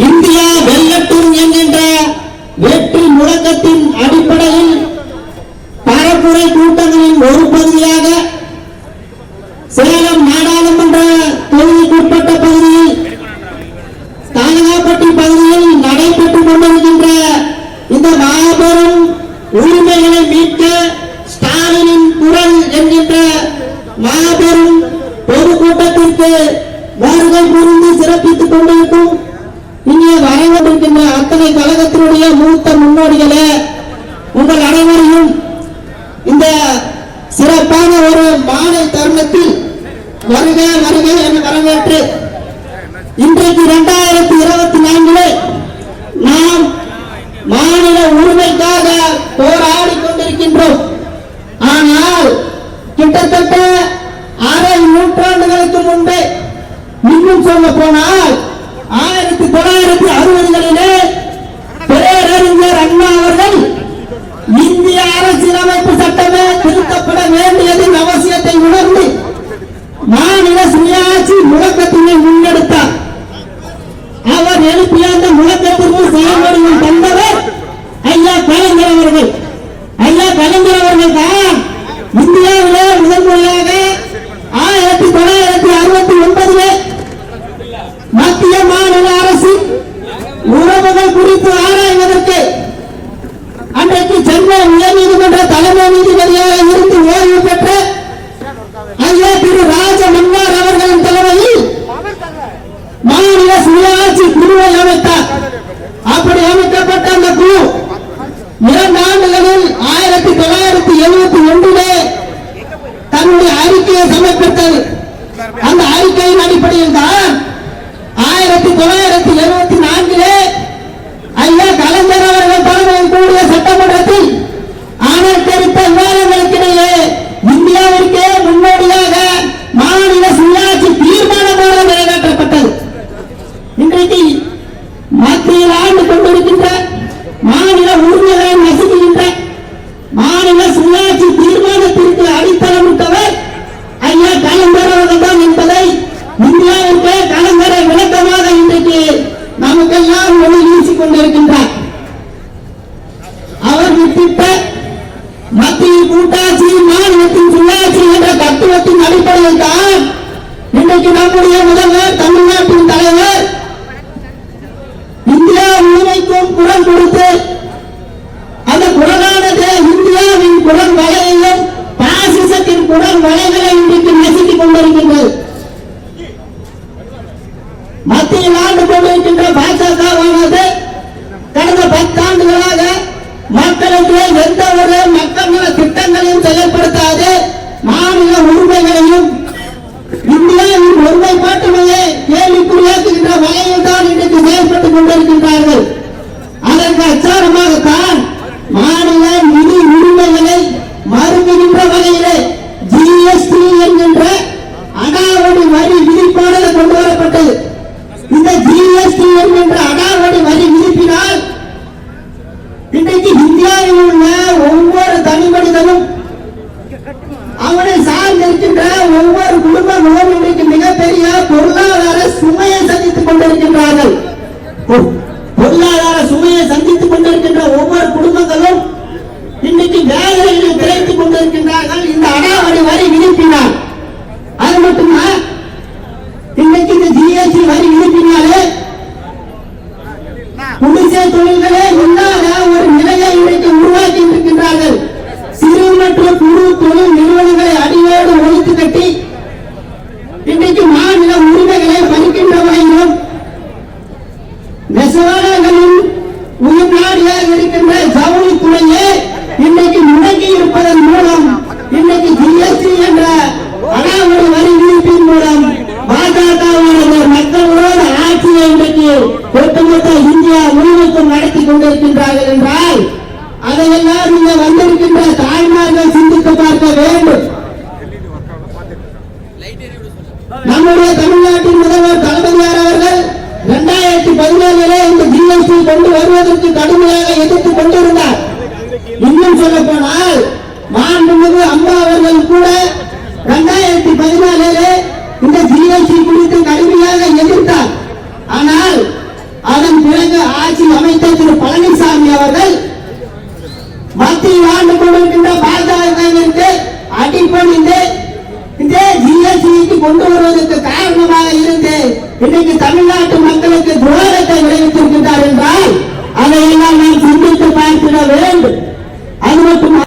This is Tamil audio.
இந்தியா வெல்லட்டும் என்கின்ற வெற்றி முழக்கத்தின் அடிப்படையில் பரப்புரை கூட்டங்களின் ஒரு பகுதியாக சேலம் நாடாளுமன்ற தொகுதிக்குட்பட்ட பகுதியில் தானகாப்பட்டி பகுதியில் நடைபெற்றுக் கொண்டிருக்கின்ற இந்த மாபெரும் உரிமைகளை மீட்க ஸ்டாலினின் குரல் என்கின்ற மாபெரும் பொதுக்கூட்டத்திற்கு வருகை புரிந்து சிறப்பித்துக் கொண்டிருக்கும் இங்கே வரவிருக்கின்ற அத்தனை கழகத்தினுடைய மூத்த முன்னோடிகளே உங்கள் அனைவரையும் இந்த சிறப்பான ஒரு மாலை தருணத்தில் வருக வருக என வரவேற்று இன்றைக்கு இரண்டாயிரத்தி இருபத்தி நான்கிலே நாம் மாநில உரிமைக்காக போராடி கொண்டிருக்கின்றோம். ஆனால் கிட்டத்தட்ட அரை நூற்றாண்டுகளுக்கு முன்பே இன்னும் சொல்ல போனால் கலைஞர் ஐயா கலைஞர் அவர்கள் தான் இந்தியாவிலே முதல் முறையாக ஆயிரத்தி தொள்ளாயிரத்தி அறுபத்தி ஒன்பதுல மத்திய மாநில அரசின் உறவுகள் குறித்து ஆராய்வதற்கு ஆயிரத்தி தொள்ளாயிரத்தி எழுபத்தி நான்கிலே ஐயா கலைஞர் அவர்கள் தலைமையில் கூடிய சட்டமன்றத்தில் அனைத்தரித்த விவாதங்களுக்கிடையே இந்தியாவிற்கே முன்னோடியாக மாநில சுயாட்சி தீர்மானமாக நிறைவேற்றப்பட்டது இன்றைக்கு மத்தியில் ஆண்டு கொண்டிருக்கின்ற மாநில உரிமைகளை நசுக்குகின்ற மாநில சுயாட்சி தீர்மானத்திற்கு அடித்தளமிட்டவர் ஐயா கலைஞர் அவர்கள் தான் என்பதை இந்தியாவிற்கே கலைஞரை விளக்கமாக இன்றைக்கு நமக்கெல்லாம் ஒளி வீசிக் கொண்டிருக்கின்றார். அவர் வித்திட்ட மத்திய கூட்டாட்சி மாநிலத்தின் சுயாட்சி என்ற தத்துவத்தின் அடிப்படையில் தான் இன்றைக்கு நம்முடைய முதல்வர் தமிழ்நாட்டின் தலைவர் இந்தியா உரிமைக்கும் குரல் கொடுத்து என்ற வகையில் தான் இன்றைக்கு செயல்பட்டுக் கொண்டிருக்கின்றார்கள் அதற்கு அச்சாரமாகத்தான் மாநில நிதி உரிமைகளை மறுக்கின்ற வகையிலே ஜிஎஸ்டி என்கின்ற அடாவடி வரி விதிப்பானது கொண்டு வரப்பட்டது இந்த ஜிஎஸ்டி என்கின்ற அடாவடி வரி விதிப்பினால் இன்றைக்கு இந்தியாவில் உள்ள ஒவ்வொரு தனி மனிதனும் அவனை சார்ந்திருக்கின்ற ஒவ்வொரு குடும்பங்களும் இன்றைக்கு மிகப்பெரிய பொருளாதார சுமையை சந்தித்துக் கொண்டிருக்கின்றார்கள் பொ- பொருளாதார சுமையை சந்தித்துக் கொண்டிருக்கின்ற ஒவ்வொரு குடும்பங்களும் இன்னைக்கு வேலைகளில் திளைத்துக் கொண்டிருக்கின்றார்கள். இந்த அடாவடி வரி விதிப்பினால். அது மட்டுமா? இன்னைக்கு இந்த ஜிஎஸ்டி வரி விதிப்பினாலே குடிசை தொழில்களே கொண்டிருக்கின்றார்கள் என்றால் அதையெல்லாம் இங்க வந்திருக்கின்ற தாய்மார்கள் சிந்தித்து பார்க்க வேண்டும். நம்முடைய தமிழ்நாட்டின் முதல்வர் தளபதியார் அவர்கள் இரண்டாயிரத்தி பதினேழுல இந்த ஜிஎஸ்டி கொண்டு வருவதற்கு கடுமையாக எதிர்த்து கொண்டிருந்தார். இன்னும் சொல்ல போனால் மாண்புமிகு அம்மா இன்னைக்கு தமிழ்நாட்டு மக்களுக்கு துரோகத்தை விளைவித்திருக்கிறார் என்றால் அதையெல்லாம் நாம் சிந்தித்து பார்த்திட வேண்டும். அது மட்டும்